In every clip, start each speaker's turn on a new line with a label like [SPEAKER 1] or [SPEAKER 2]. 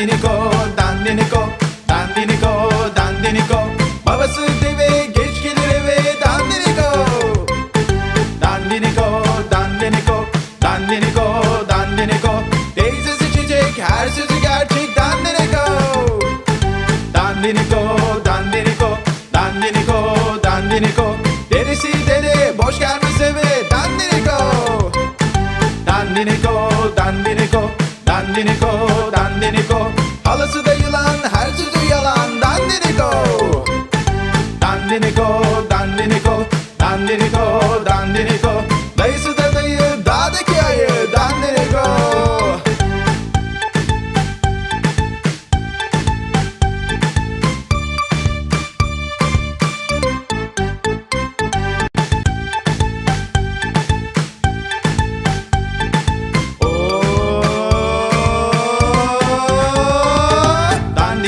[SPEAKER 1] Dandiniko, Dandiniko, Dandiniko, Dandiniko Babası deve geç gelir eve Dandiniko Dandiniko, Dandiniko, Dandiniko, Dandiniko Teyzesi çiçek her sözü gerçek Dandiniko Dandiniko, Dandiniko, Dandiniko, Dandiniko Derisi dere boş gelmez eve Dandiniko Dandiniko, Dandiniko, Dandiniko, Dandiniko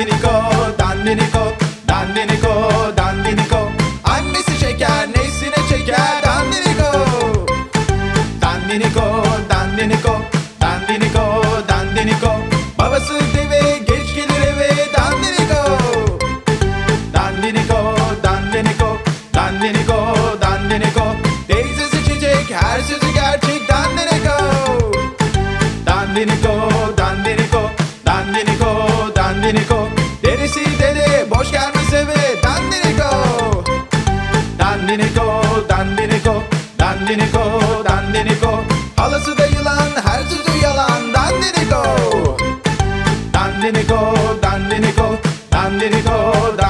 [SPEAKER 1] Dandiniko, dandiniko, dandiniko, dandiniko Annesi şeker, nesine çeker Dandiniko Dandiniko, dandiniko, dandiniko, dandiniko Babası deve geç gelir eve. Dandiniko Dandiniko, dandiniko, dandiniko, dandiniko Teyzesi çiçek her sözü gerçek. Dandiniko Dandiniko, dandiniko, dandiniko, dandiniko Gerisi deli boş gelmesi ve dandiniko Dandiniko dandiniko dandiniko dandiniko Halası da yılan her sözü yalan. Dandiniko Dandiniko dandiniko dandiniko, dandiniko.